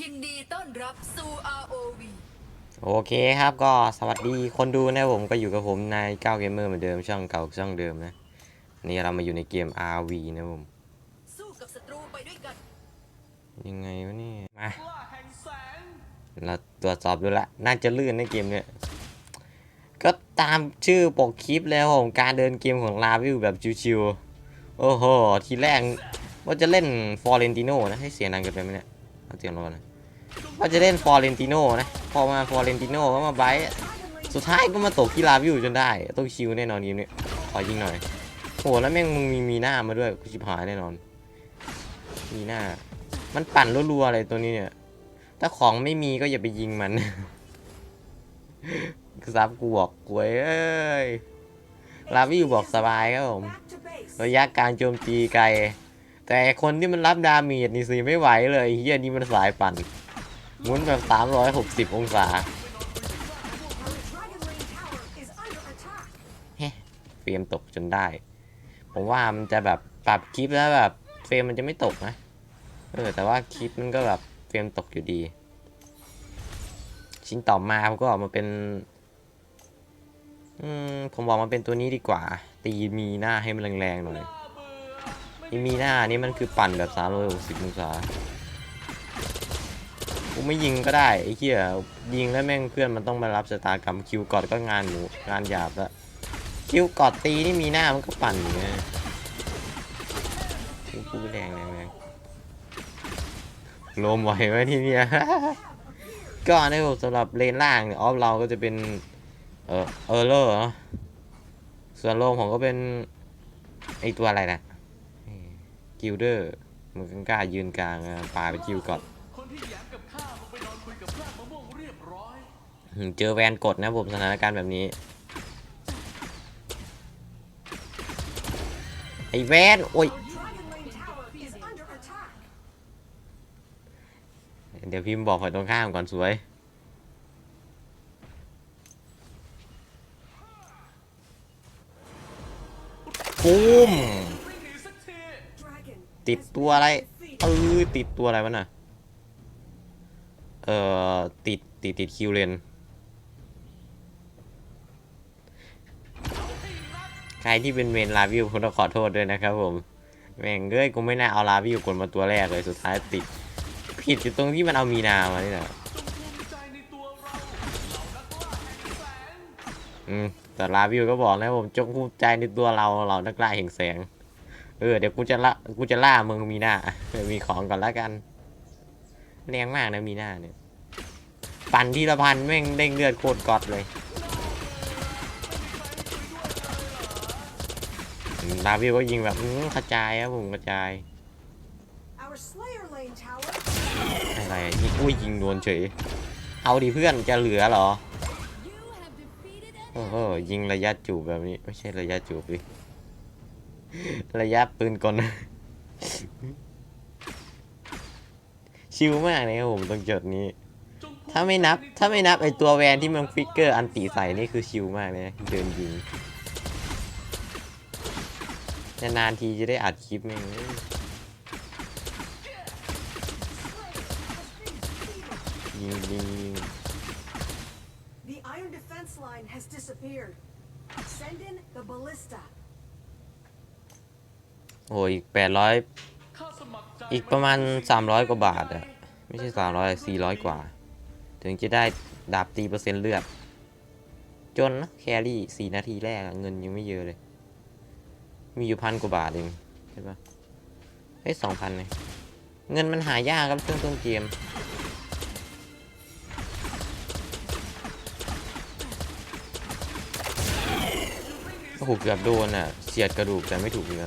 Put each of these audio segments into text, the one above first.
ยินดีต้อนรับสู่ ROV โอเคครับก็สวัสดีคนดูนะผมก็อยู่กับผมนายก้าวเกมเมอร์เหมือนเดิมช่องเก่าช่องเดิมนะวันนี่เรามาอยู่ในเกม RV นะผมสู้กับศัตรูไปด้วยกันยังไงวะเนี่ยมาเราตรวจสอบดูละน่าจะลื่นในเกมเนี่ยก็ตามชื่อปกคลิปแล้วผมการเดินเกมของลาวิวแบบชิวๆโอ้โหทีแรกว่าจะเล่นฟอร์เรนติโนนะให้เสียงดังเกินไปไหมเนี่ยเอาเสียงลงก่อนนะว่าจะเล่นฟอร์เรนติโนนะ พอมาฟอร์เรนติโนก็มาไบท์สุดท้ายก็มาตกที่ลาวิวจนได้ต้องชิวแน่นอนเกมนี้ขอยิงหน่อยโหแล้วแม่งมึงมีมีหน้ามาด้วยกูชิบหายแน่นอน มีหน้า มันปั่นรัวๆอะไรตัวนี้เนี่ย ถ้าของไม่มีก็อย่าไปยิงมันซับกูบอกกวยเอ้ยลาวิวบอกสบายครับผมระยะการโจมตีไกล แต่คนที่มันรับดาเมจนี่สิไม่ไหวเลยเฮียนี่มันสายปั่น หมุนแบบ 360 องศาเฮ้เฟรมตกจนได้ ผมว่ามันจะแบบปรับคลิปแล้วแบบเฟรมมันจะไม่ตกนะ เออ แต่ว่าคลิปมันก็แบบเฟรมตกอยู่ดี ชิ้นต่อมาผมก็ออกมาเป็น อืม ผมบอกมาเป็นตัวนี้ดีกว่า ตีมีหน้าให้มันแรงๆหน่อยมีหน้านี่มันคือปั่นแบบ360องศา กูไม่ยิงก็ได้ไอ้เหี้ยยิงแล้วแม่งเพื่อนมันต้องมารับชะตากรรมคิวกอดก็งานหมูงานหยาบละคิวกอดตีนี่มีหน้ามันก็ปั่นอย่างเงี้ยกูแรงแรงแรงลมไหวไหมที่เนี่ยก็ในผมสำหรับเลนล่างเนี่ยออฟเราก็จะเป็นเออเออเลอร์ส่วนโลมผมก็เป็นไอตัวอะไรนะกิลเดอร์มันกล้ายืนกลางอะปาไปคิวก่อน ที่แย้มกับข้าลงไปนอนคุยกับรากมะม่วงเรียบร้อยเจอแวนกดนะผมสถานการณ์แบบนี้ ไอแวนโอ้ยเดี๋ยวพิมพ์บอกฝ่ายตรงข้ามก่อนสวย ปุ้ม ติดตัวอะไร เออติดตัวอะไรวะน่ะ อ่อติดติดติดคิวเลนใครที่เป็นเมนลาวิวผมต้องขอโทษด้วยนะครับผม แม่งเอ้ยกูไม่น่าเอาลาวิวกดมาตัวแรกเลยสุดท้ายติด ผิดอยู่ตรงที่มันเอามีนามานี่แหละจงภูมิใจในตัวเราเหล่านักล่าแห่งแสงอืมแต่ลาวิวก็บอกนะผมจงภูมิใจในตัวเราเรานักล่าแห่งแสง เออเดี๋ยวกูจะละกูจะล่ามึงมีหน้ามีของก่อนละกันแรงมากนะมีหน้าเนี่ย ปั่นทีละพันแม่งเด้งเลือดโคตรกอดเลยอืมลาวิวก็ยิงแบบอื้อกระจายครับผมกระจาย Our Slayer Lane Tower อะไรยิงอุ้ยยิงโดนเฉย เอาดิเพื่อนจะเหลือเหรอโอ้โหยิงระยะจูบแบบนี้ ไม่ใช่ระยะจูบดิระยะปืนกลชิวมากเลยครับผมตรงจุดนี้จงภู ถ้าไม่นับ ถ้าไม่นับไอตัวแวนที่มันฟิกเกอร์อันตีใส่นี่คือชิวมากเลยนะเดินยิงนานๆทีจะได้อัดคลิปแม่งยิงยิงยิง The Iron Defense Line has disappeared. Send in the ballista. โอ้ยแปดร้อยข้าสมัครใจอีกประมาณ 300 กว่าบาทอะไม่ใช่ 300 400 กว่า ถึงจะได้ดาบตีเปอร์เซ็นต์เลือด จนนะแครี่4นาทีแรกเงินยังไม่เยอะเลย มีอยู่พันกว่าบาทเองใช่ปะเอ้ยสองพันเลยเงินมันหายากครับช่วงต้นเกมโอ้โหเกือบโดนอะ เสียดกระดูกแต่ไม่ถูกเนื้อ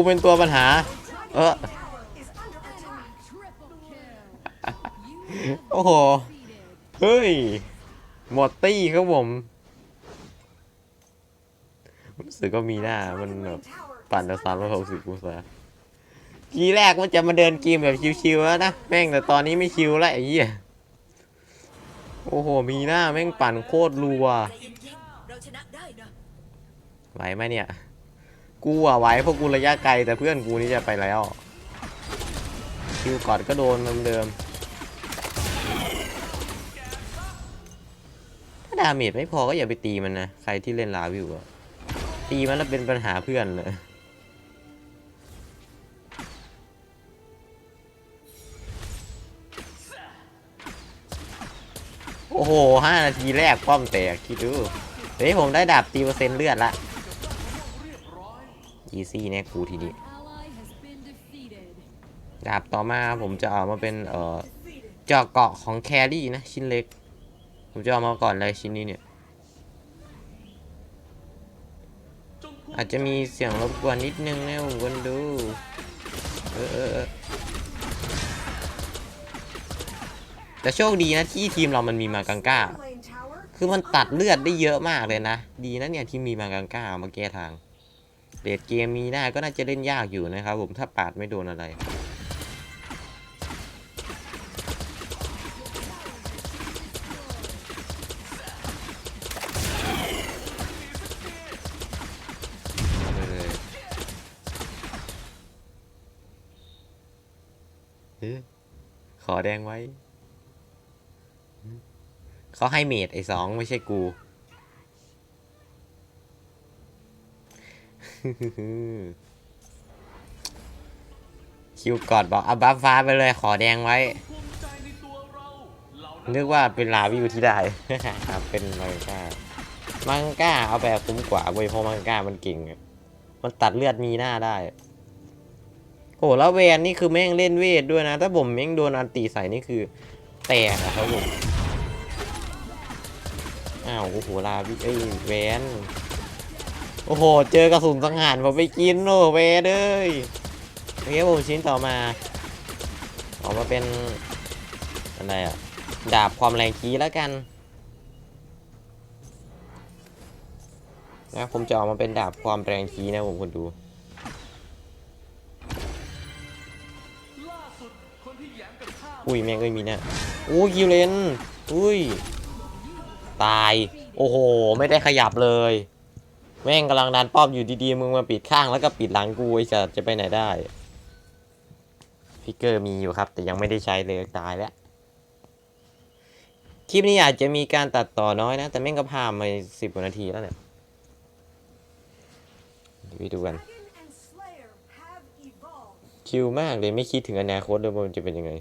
กูเป็นตัวปัญหา เออโอ้โห เฮ้ย หมดตี้ครับผมรู้สึกก็มีหน้ามันแบบปั่นแต่สามร้อยหกสิบองศาทีแรกมันจะมาเดินเกมแบบชิวๆแล้วนะ แม่งแต่ตอนนี้ไม่ชิวแล้วไอ้เหี้ยโอ้โห มีหน้าแม่งปั่นโคตรรัวไหวไหมเนี่ย กูอะไหว้เพราะกูระยะไกลแต่เพื่อนกูนี่จะไปแล้วคิวกอดก็โดนเหมือนเดิมถ้าดาเมจไม่พอก็อย่าไปตีมันนะ ใครที่เล่นลาวิวอะตีมันแล้วเป็นปัญหาเพื่อนเลยโอ้โหห้านาทีแรกป้อมแตกคิดดู เฮ้ยผมได้ดาบตีเปอร์เซ็นต์เลือดละ อีซี่แน่กูทีนี้ ally has been defeated. ดาบต่อมาผมจะเอามาเป็นเอ่อ Defeated. เจาะเกาะของแครี่นะ ชิ้นเล็ก ผมจะเอามาก่อนเลยชิ้นนี้เนี่ยจงภูมิอาจจะมีเสียงรบกวนนิดนึงนะผมคนดูเออเออเออแต่โชคดีนะที่ทีมเรามันมีมากังก้า Lane tower คือมันตัดเลือดได้เยอะมากเลยนะ ดีนะเนี่ยที่มีมากังก้ามาแก้ทาง เดเกมมีได้ก็น่าจะเล่นยากอยู่นะครับผมถ้าปาดไม่โดนอะไรเอาไปเลยเอ๊ะขอแดงไว้ เขาให้เมดไอ้สองไม่ใช่กู คิวกอดบอกเอาบัฟฟ้าไปเลยขอแดงไว้ นึกว่าเป็นลาวิวที่ได้ ครับเป็นมังกามังกาเอาแบบคุ้มกว่าเว้ยเพราะมังกามันเก่งมันตัดเลือดมีหน้าได้โอ้แล้วแวนนี่คือแม่งเล่นเวทด้วยนะ ถ้าผมแม่งโดนอันตีใส่นี่คือ แตกอะครับผม อ้าวโอ้โหลาวิเอ้ยแวน โอ้โห เจอกระสุนสังหารผมไปกินโอ้แวเอ้ยโอเคผมชิ้นต่อมา ออกมาเป็นอะไรอะดาบความแรงคีแล้วกันนะผมจะออกมาเป็นดาบความแรงคีนะผมคนดูอุ้ยแม่งเอ้ยมีเนี่ยอู้คิวเลนอุ้ย ตาย โอ้โห ไม่ได้ขยับเลย แม่งกำลังดันป้อมอยู่ดีๆ มึงมาปิดข้างแล้วก็ปิดหลังกูไอ้จะจะไปไหนได้ฟิกเกอร์มีอยู่ครับ แต่ยังไม่ได้ใช้เลยตายแล้ว คลิปนี้อาจจะมีการตัดต่อน้อยนะ แต่แม่งก็พามาสิบกว่านาทีแล้วเนี่ยไปดูกัน Dragon and Slayer have evolved. ชิลมากเลยไม่คิดถึงอนาคตเลยว่ามันจะเป็นยังไง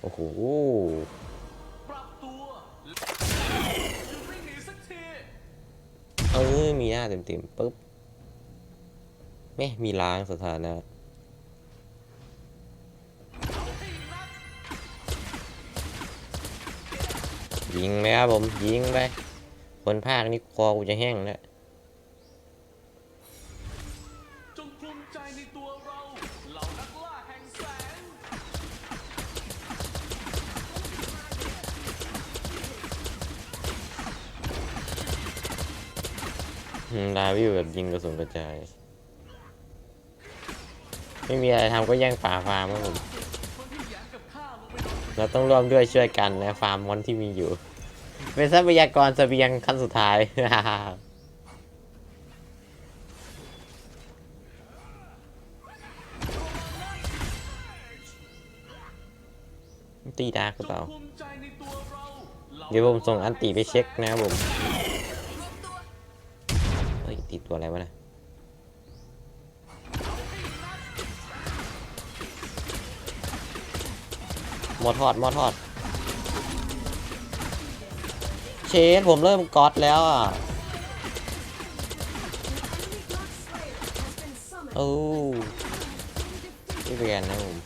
โอ้โห เออ มีหน้าเต็มๆปุ๊บแม่มีล้างสถานะ ยิงไหมครับผม ยิงไป คนภาคนี่คอกูจะแห้งแล้ว อืมดาวิวแบบยิงกระสุนกระจาย ไม่มีอะไรทำก็แย่งป่าฟาร์มครับผม เราต้องร่วมด้วยช่วยกันนะฟาร์มมอนที่มีอยู่ เป็นทรัพยากรเสบียงขั้นสุดท้าย ตีดาร์กหรือเปล่า เดี๋ยวผมส่งอันตีไปเช็คนะครับผม ติดตัวอะไรวะนะหมอทอดหมอทอด เชนผมเริ่มก๊อตแล้วอะโอ้ที่เรียนนะผม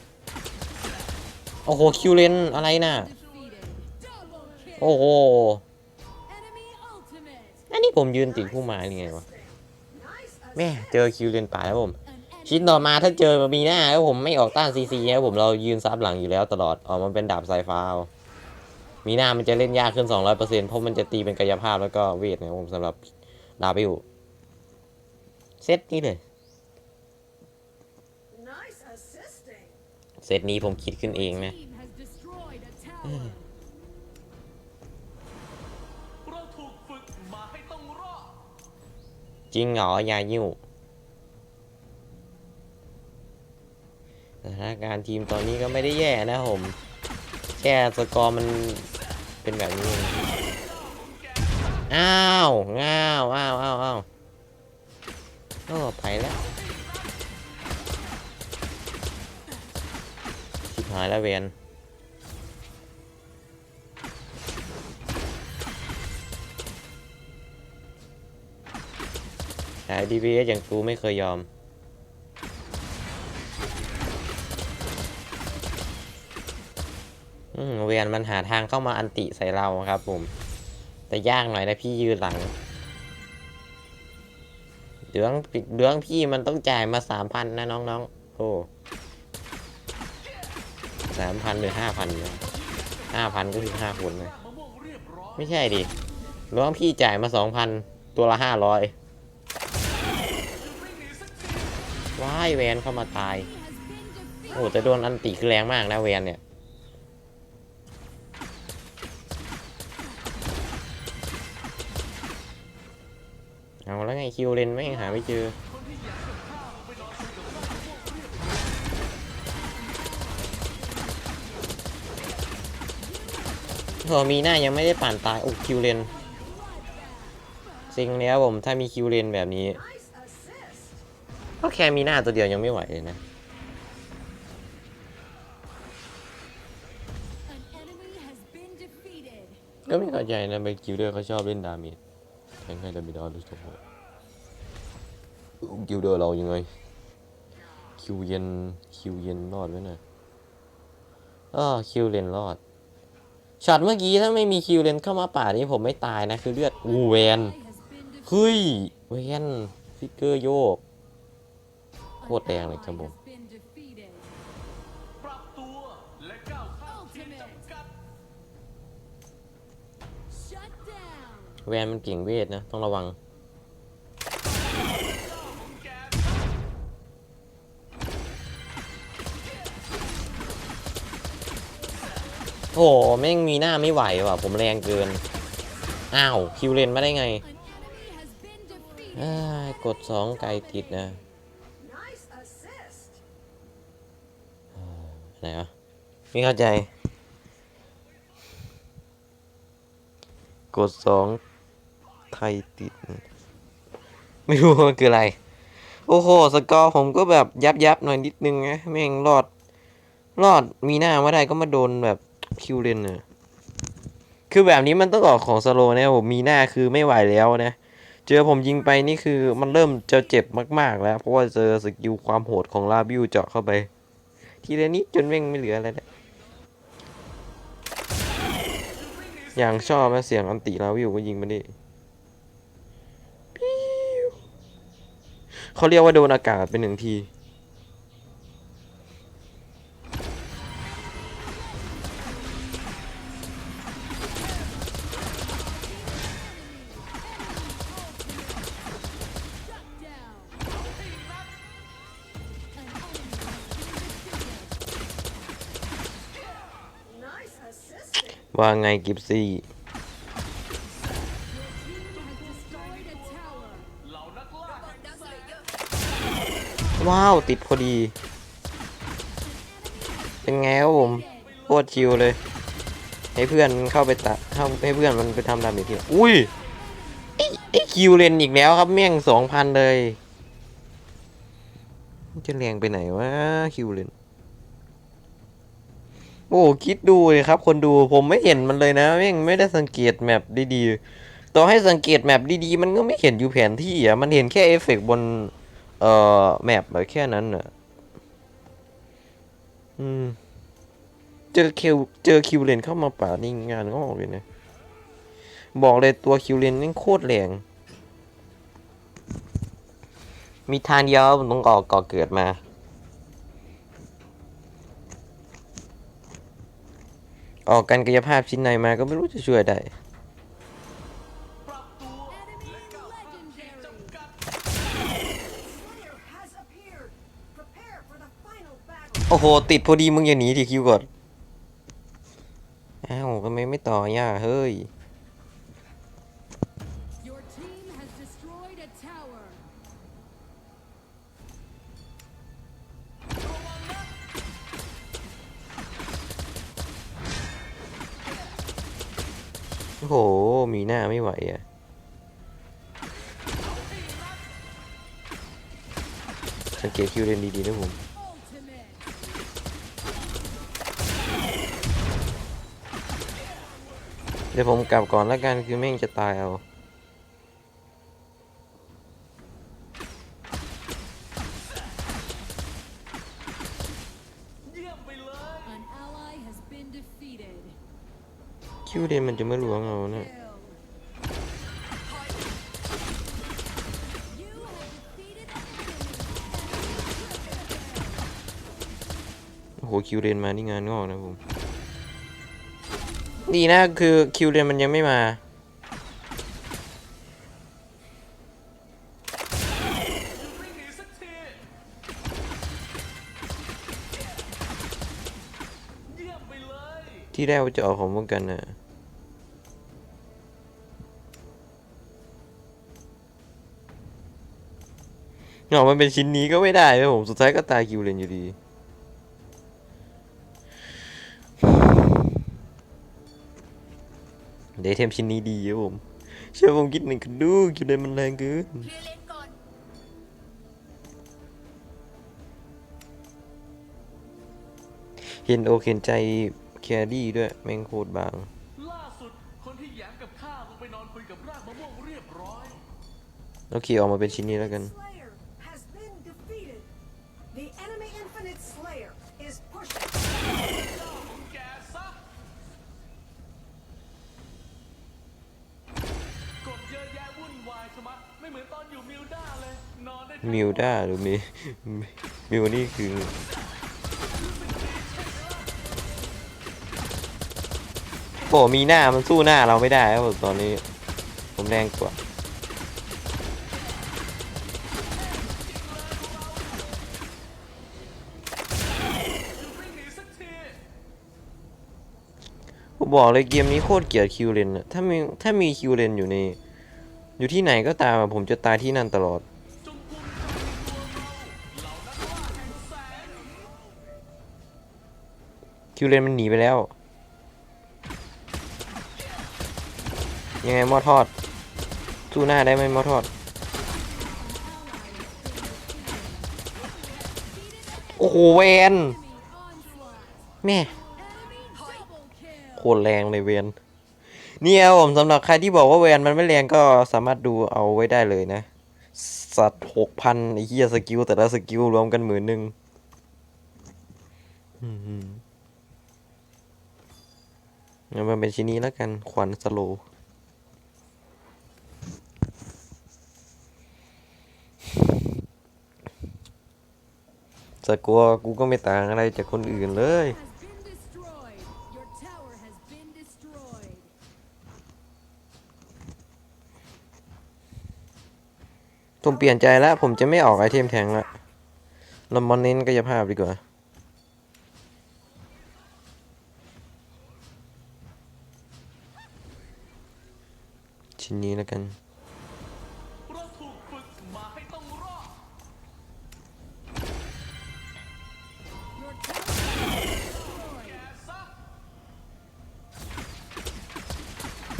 โอ้โห คิวเลนอะไรน่ะ โอ้โห อันนี้ผมยืนติดผู้ไม้ยังไงวะ แม่เจอคิวเลนป่าแล้วผม An enemy ชิ้นต่อมาถ้าเจอมีหน้าแล้วผมไม่ออกต้านซีซีนะผมเรายืนซับหลังอยู่แล้วตลอดออกมาเป็นดาบสายฟ้าเอามีหน้ามันจะเล่นยากขึ้น 200%เพราะมันจะตีเป็นกายภาพแล้วก็เวทนะครับผมสำหรับดาบิวเซตนี้เลย Nice assisting. เซตนี้ผมคิดขึ้นเองนะ จริงเหรอยายิวสถานการณ์ทีมตอนนี้ก็ไม่ได้แย่นะผม แค่สกอร์มันเป็นแบบนี้องอ้าวง้าวอ้าวอ้าวอ้าวโอ้ไปแล้วชิบหายแล้วเวนาย DPS อย่างกูไม่เคยยอมอืเวียนมันหาทางเข้ามาอันติใส่เราครับผม แต่ยากหน่อยนะพี่ยืนหลังเดืองเดืองพี่มันต้องจ่ายมาสามพันนะน้องๆ โอ้สามพันหรือห้าพันเนี่ยห้าพันก็คือห้าคนนะไม่ใช่ดิเดืองพี่จ่ายมาสองพันตัวละห้าร้อย ว้ายแวนเข้ามาตาย โอ้แต่โดนอันติคือแรงมากนะแวนเนี่ย เอาแล้วไงคิวเลนไม่หาไม่เจอคนที่อยากจะฆ่าไปนอนคุยกับหามะม่วงเรียบร้อพอมีหน้ายังไม่ได้ป่านตาย โอ้คิวเลนซิงแล้วผมถ้ามีคิวเลนแบบนี้ ก็แค่มีหน้าตัวเดียวยังไม่ไหวเลยนะก็ไม่เข้าใจนะไปคิวเดอร์เขาชอบเล่นดาเมจแทงให้ดาเมจเอาดูสมคิวเดอร์เรายังไง คิวเย็นคิวเย็นรอดไว้หน่อยอ้อคิวเลนรอดช็อตเมื่อกี้ถ้าไม่มีคิวเลนเข้ามาป่านี้ผมไม่ตายนะ คือเลือดอูแวนเฮ้ยแวนฟิกเกอร์โยก โค An ตรแรงเลย ally ครับผม has been defeated. ปรับตัวและก้าวข้ามขีดจำกัด Shut down. แวนมันเก่งเวทนะ ต้องระวังแกโอ้โหแม่งมีหน้าไม่ไหวว่ะ ผมแรงเกิน อ้าว คิวเลนมาได้ไง An enemy has been defeated. อ้ายกดสองไกลติดนะ ไหนวะไม่เข้าใจ กดสองไทยติด ไม่รู้มันคืออะไร โอ้โห สกอร์ผมก็แบบยับยับหน่อยนิดนึงนะแม่งรอด รอดมีหน้าไมาได้ก็มาโดนแบบคิวเลนเนี่ยคือแบบนี้มันต้องออกของสโลว์นะผมมีหน้าคือไม่ไหวแล้วนะเจอผมยิงไปนี่คือมันเริ่มจะเจ็บมาก ๆ แล้ว เพราะว่าเจอสกิลความโหดของลาบิวเจาะเข้าไป ทีละนิดจนแม่งไม่เหลืออะไรแล้วอย่างชอบนะเสียงอันติลาวิวก็ยิงมาดิเขาเรียกว่าโดนอากาศเป็นหนึ่งที ลยงเยอะว้าว ติดพอดี เป็นไงครับผมโคตรชิวเลย ให้เพื่อนเข้าไปตัดเข้าให้เพื่อนมันไปทำดาเมจทีอุ้ยไอ้ไอคิวเลนอีกแล้วครับแม่งสองพันเลย จะแรงไปไหนวะคิวเลน อ้คิดดูเลยครับ คนดูผมไม่เห็นมันเลยนะแม่งไม่ได้สังเกตแมปดีๆต่อให้สังเกตแมปดีๆ มันก็ไม่เห็นอยู่แผนที่อะมันเห็นแค่เอฟเฟกต์บนเอ่อแมปแบบแค่นั้นอะอืมเจอคิวเจอคิวเลนเข้ามาป่านี่งานก็ออกเลยนะบอกเลยตัวคิวเลนนี่โคตรแรงมีทางเดียวผมต้องออกก่อเกิดมา ออกกันกายภาพชิ้นในมาก็ไม่รู้จะช่วยได้โอ้โห ติดพอดีมึงอย่าหนีดิคิวก่อน อ้าวทำไมไม่ต่อย่ะ เฮ้ย น้าไม่ไหวอะสังเกตคิวเรนดีๆนะผม Ultimate. เดี๋ยวผมกลับก่อนแล้วกันคือแม่งจะตายเอาเยี่ยมไปเลย An ally has been defeated. คิวเรนมันจะไม่หลวงเอานะ หคิวเรนมานี่งานงอกนะผม ดีนะคือคิวเรนมันยังไม่มาที่แรกว่าจะออกของพวกกันนะออกมาเป็นชิ้นนี้ก็ไม่ได้นะผม สุดท้ายก็ตายคิวเรนอยู่ดี เดยวไอเทมชิ้นนี้ดีครับผมเชื่อผมคิดหนึ่งกันดูคิวเรนมันแรงเกินเคลียร์เลนก่อนเห็นโอเห็นใจแครี่ด้วย แม่งโคตรบาง ล่าสุดคนที่แย้มกับข้าลงไปนอนคุยกับรากมะม่วงเรียบร้อย โอเคออกมาเป็นชิ้นนี้แล้วกัน เหมือนตอนอยู่มิลด้าเลย นอนได้ทั้งมิวด้าหรือมิมิวนี่คือโอ้มีหน้ามันสู้หน้าเราไม่ได้ครับผมตอนนี้ ผมแรงกว่า ไม่หนีสักที ผมบอกเลยเกมนี้โคตรเกลียดคิวเลนอะถ้ามีถ้ามีคิวเลนอยู่ใน อยู่ที่ไหนก็ตามผมจะตายที่นั่นตลอดคิวเราเหล่านักล่าแห่งแสงคิวเลนมันหนีไปแล้ว ยังไงมอทอด สู้หน้าได้ไหมมอทอด โอ้โหเวนแม่โคตรแรงเลยเวน เนี่ยผมสำหรับใครที่บอกว่าเวนมันไม่แรงก็สามารถดูเอาไว้ได้เลยนะ สัตว์หกพันไอ้เหี้ยสกิลแต่ละสกิลรวมกันหมื่นหนึ่งอืมงั้นมันเป็นชิ้นนี้แล้วกันขวัญสโลสกลัวกูก็ไม่ต่างอะไรจากคนอื่นเลย ผมเปลี่ยนใจแล้ว ผมจะไม่ออกไอเทมแทงละเรามาเน้นกายภาพดีกว่า ชิ้นนี้แล้วกัน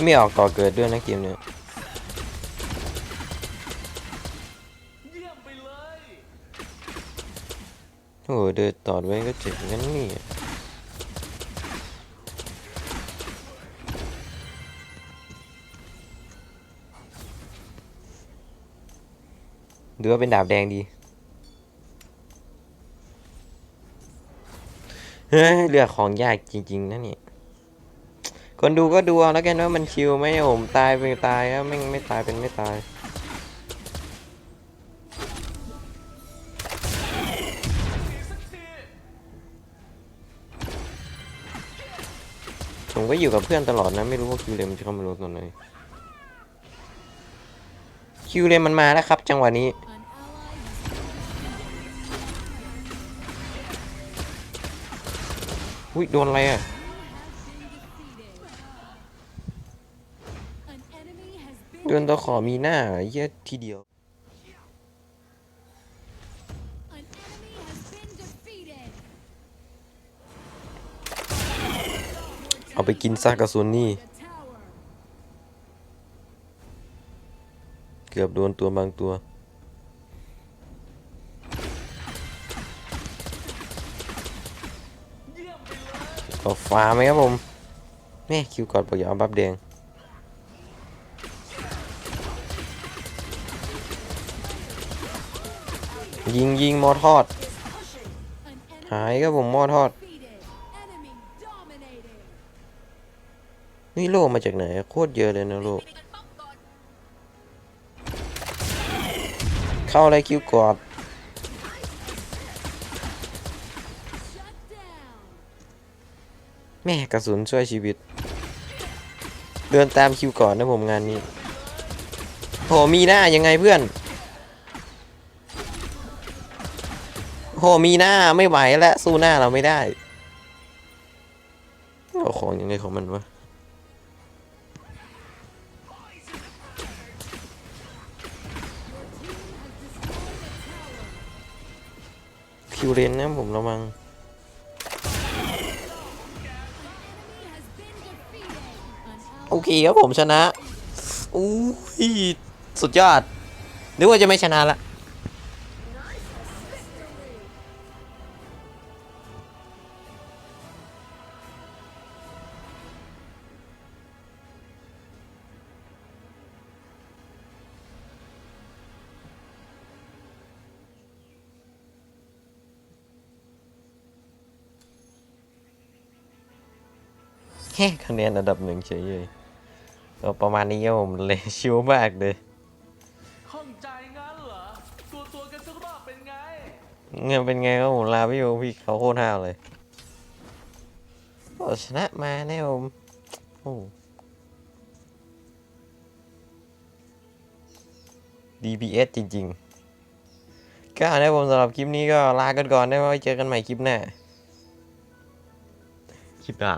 ไม่ออกต่อเกิดด้วยนะเกมเนี้ย โอ้โหเดินต่อไว้ก็เจ็บงั้นนี่หรือว่าเป็นดาบแดงดีเฮ้ยเลือกของยากจริง ๆนะนี่คนดูก็ดูเอาแล้วกันว่ามันชิวไหมผมตายเป็นตายครับไม่ไม่ตายเป็นไม่ตาย ผมก็อยู่กับเพื่อนตลอดนะ ไม่รู้ว่าคิวเลมันจะเข้ามาลงตอนไหนคิวเลนมันมาแล้วครับ จังหวะนี้ อุ้ยโดนอะไรอะ been defeated. An enemy has been defeated. เเดินตะขอมีหน้าเหรอเหี้ยทีเดียว ไปกินซากกระสุนนี่ เกือบโดนตัวบางตัว เอาฟ้าไหมครับผมแม่คิวก่อนบอกอย่าเอาบัฟแดงยิงยิงมอทอด หายครับผมมอทอด นี่โลมาจากไหนโคตรเยอะเลยนะโลกเข้าอะไรคิวกอดแม่กระสุนช่วยชีวิต เดินตามคิวก่อนนะผมงานนี้โหมีหน้ายังไงเพื่อนโหมีหน้าไม่ไหวแล้วสู้หน้าเราไม่ได้เอาของยังไงของมันวะ คิวเรนนะผมระวังโอเคครับผมชนะอู้ยสุดยอดนึกว่าจะไม่ชนะละ แค่คะแนนอันดับหนึ่งเฉยเลยก็ประมาณนี้ครับผมเลยชิวมากเลยข้องใจงั้นเหรอตัวตัวๆกันสักรอบเป็นไงเงินเป็นไงครับผมลาพี่โอพี่เขาโคตรห้าวเลยโอ้ชนะมาแน่ผมโอ้ DPS จริงๆ ก็นะผมสำหรับคลิปนี้ก็ลากันก่อนได้ไว้เจอกันใหม่คลิปหน้าคลิปหน้า